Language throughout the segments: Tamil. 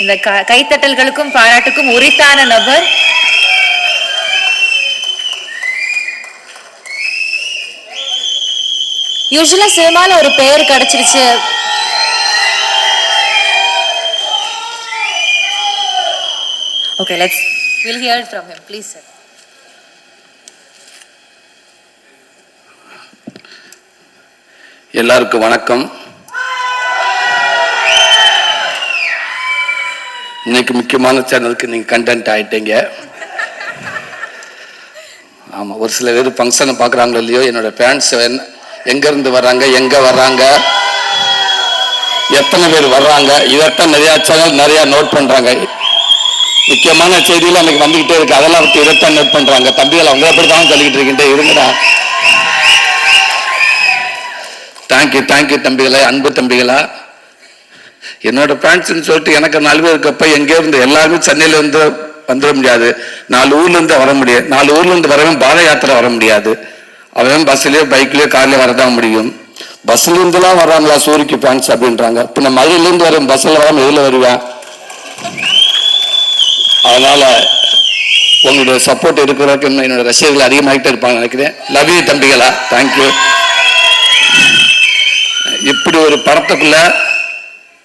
இந்த க- கைத்தட்டல்களுக்கும் பாராட்டுக்கும் உரித்தான நபர். யூஸ்வலா சினிமால ஒரு பெயர் கிடைச்சிருச்சு. Okay let's will hear from him please sir எல்லாருக்கும் வணக்கம். இன்னைக்கு முக்கியமான சேனலுக்கு நீங்கள் கண்டென்ட் ஆயிட்டீங்க. ஆமாம் ஒரு சில பேர் ஃபங்க்ஷனை பார்க்குறாங்களோ இல்லையோ என்னோட ஃபேன்ஸ் எங்கேருந்து வர்றாங்க எங்கே வர்றாங்க எத்தனை பேர் வர்றாங்க இதைத்தான் நிறையா சேனல் நிறையா நோட் பண்ணுறாங்க முக்கியமான செய்திகள் அன்னைக்கு வந்துக்கிட்டே இருக்கு. அதெல்லாம் பற்றி இதைத்தான் நோட் பண்ணுறாங்க தம்பிகள் அவங்க அப்படி தான் சொல்லிக்கிட்டு இருக்கிட்டே இருங்கடா. தேங்க்யூ தேங்க்யூ தம்பிகளே அன்பு தம்பிகளா. என்னோட ஃபேன்ஸ்னு சொல்லிட்டு எனக்கு நாலு பேர் இருக்கப்ப எங்கே இருந்து எல்லாருமே சென்னையிலேருந்து வந்துட முடியாது. நாலு ஊர்லேருந்து வர முடியாது. நாலு ஊர்லேருந்து வரவன் பாத யாத்திரை வர முடியாது. அவன் பஸ்லேயோ பைக்லேயோ கார்லேயோ வரதான் முடியும். பஸ்லேருந்துலாம் வர்றாங்களா சூரிக்கு ஃபேன்ஸ் அப்படின்றாங்க. இப்போ நான் மதுரையிலேருந்து வரேன் பஸ்ஸில் வராமல் எதில் வருவேன்? அதனால் உங்களுடைய சப்போர்ட் இருக்கிறதுக்கு இன்னும் என்னோட ரசிகர்கள் அதிகமாகிட்டே இருப்பாங்க நினைக்கிறேன். லவ் யூ தம்பிகளா. தேங்க்யூ இப்படி ஒரு படத்துக்குள்ள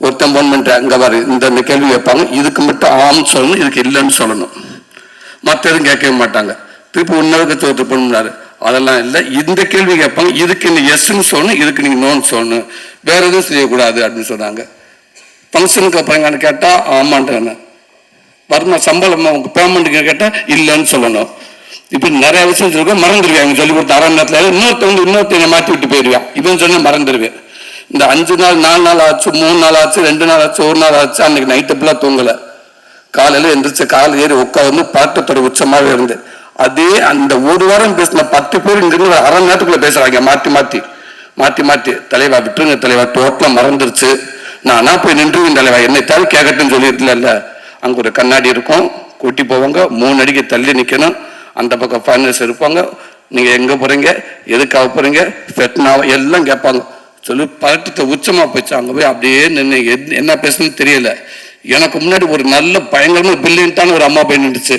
ஒருத்தன் போன் பண்ணுறேன் அங்கே வர இந்த இந்த கேள்வி கேட்பாங்க. இதுக்கு மட்டும் ஆம் சொல்லணும் இதுக்கு இல்லைன்னு சொல்லணும். மற்ற எதுவும் கேட்கவே மாட்டாங்க. திருப்பி உன்னதுக்கு தோற்று பண்ணுறாரு அதெல்லாம் இல்லை. இந்த கேள்வி கேட்பாங்க. இதுக்கு நீ எஸ்ன்னு சொல்லணும் இதுக்கு நீங்கள் நோன்னு சொல்லணும். வேற எதுவும் செய்யக்கூடாது அப்படின்னு சொன்னாங்க. ஃபங்க்ஷனுக்கு அப்புறம் கேட்டால் ஆமான்ட்டாங்க வருமா சம்பளம் உங்க பேமெண்ட்டுக்கு கேட்டால் இல்லைன்னு சொல்லணும். இப்படி நிறைய விஷயம் சொல்லிருக்கோம் மறந்துடுவேன். அவங்க சொல்லி கொடுத்த அரை நேரத்தில் இன்னொருத்தவங்க இன்னொருத்தவங்க மாற்றி விட்டு போயிடுவேன். இவன் சொன்னால் மறந்துடுவேன். இந்த அஞ்சு நாள் நாலு நாள் ஆச்சு மூணு நாள் ஆச்சு ரெண்டு நாள் ஆச்சு ஒரு நாள் ஆச்சு அன்னைக்கு நைட்டு ஃபுல்லாக தூங்கலை. காலையில் எந்திரிச்சு காலை ஏறி உட்காந்து பாட்டத்தோட உச்சமாகவே இருந்து அதே அந்த ஒரு வாரம் பேசின பத்து பேர் இங்கிருந்து அரை நேரத்துக்குள்ளே பேசுகிறாங்க மாற்றி மாற்றி மாற்றி மாற்றி தலைவா விட்டுருங்க தலைவா டோட்டலாக மறந்துருச்சு. நானா போய் நின்றுவேன் தலைவா என்னை தவிர கேட்கட்டுன்னு சொல்லியிருக்கல அங்கே ஒரு கண்ணாடி இருக்கும் கூட்டி போவாங்க மூணு அடிக்கு தள்ளி நிற்கணும் அந்த பக்கம் ஃபைனல்ஸ் இருப்பாங்க நீங்கள் எங்கே போகிறீங்க எதுக்காக போகிறீங்க ஃபெட்னாவா எல்லாம் கேட்பாங்க. சொல்லி பதட்டத்தை உச்சமாக போச்சு அங்கே போய் அப்படியே நின்று என்ன பேசுன்னு தெரியல. எனக்கு முன்னாடி ஒரு நல்ல பயங்கரமாக பில்லியன்ட்டான ஒரு அம்மா போய் நின்றுச்சு.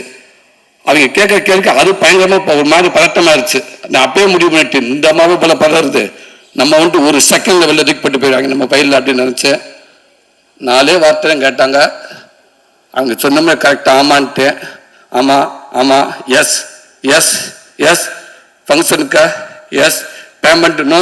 அவங்க கேட்க கேட்க அது பயங்கரமாக ஒரு மாதிரி பதட்டமாயிருச்சு. நான் அப்பயே முடிவு பண்ணிட்டு இந்த அம்மாவே போல பதறது. நம்ம வந்துட்டு ஒரு செகண்ட் வெளில தூக்கி போட்டு போயிடுவாங்க நம்ம பயிரில் அப்படின்னு நினச்சேன் நாலே வார்த்தையும் கேட்டாங்க. அவங்க சொன்னோமே கரெக்டாக ஆமான்ட்டு. ஆமாம் ஆமாம் yes yes yes ஃபங்க்ஷனுக்கா yes payment no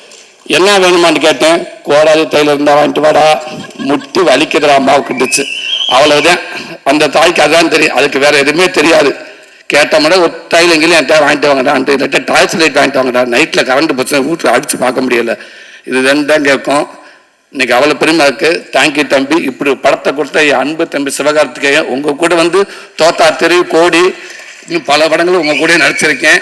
என்ன வேணுமான்னு கேட்டேன். கோடாலி தைல இருந்தால் வாங்கிட்டு வாடா. முட்டி வலிக்குதுடா அம்மாவுக்குட்டுச்சு அவ்வளவுதான். அந்த தாய்க்கு அதான் தெரியும். அதுக்கு வேற எதுவுமே தெரியாது. கேட்டோம்னா ஒரு டைல் எங்கேயும் என்கிட்ட வாங்கிட்டு வாங்கடான்ட்டு இல்லாட்ட டாய்ஸ் லைட் வாங்கிட்டு வாங்கடா. நைட்டில் கரண்ட் பிரச்சனை வீட்டில் அடிச்சு பார்க்க முடியல. இது ரெண்டு தான் கேட்கும். இன்னைக்கு அவ்வளோ பெருமை இருக்கு. தேங்க்யூ தம்பி. இப்படி படத்தை கொடுத்த என் அன்பு தம்பி சிவகார்த்திகேயன் உங்க கூட வந்து தோத்தா தெரு கோடி இன்னும் பல படங்களும் உங்க கூட நடிச்சிருக்கேன்.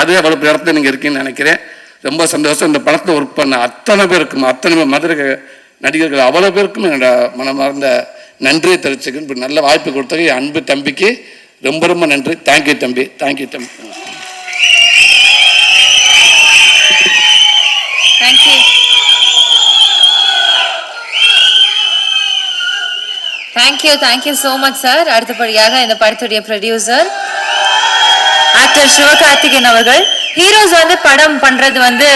அது அவ்வளோ இடத்துல நீங்கள் இருக்கீங்கன்னு நினைக்கிறேன். ரொம்ப சந்தோஷம். இந்த படத்தை ஒர்க் பண்ண அத்தனை பேருக்கும் அத்தனை பேர் மதுரை நடிகர்கள் அவ்வளோ பேருக்கும் என்னோட மனமார்ந்த நன்றியை தெரிவிச்சுக்கணும் நல்ல வாய்ப்பு கொடுத்தது என் அன்பு தம்பிக்கு ரொம்ப ரொம்ப நன்றி. தேங்க்யூ தம்பி. தேங்க்யூ தம்பி. Thank you thank you Thank you, thank you அடுத்தபடியாக இந்த படத்துடைய ப்ரொடியூசர் ஆக்டர் சிவகார்த்திகேயன் அவர்கள் ஹீரோஸ் வந்து படம் பண்றது வந்து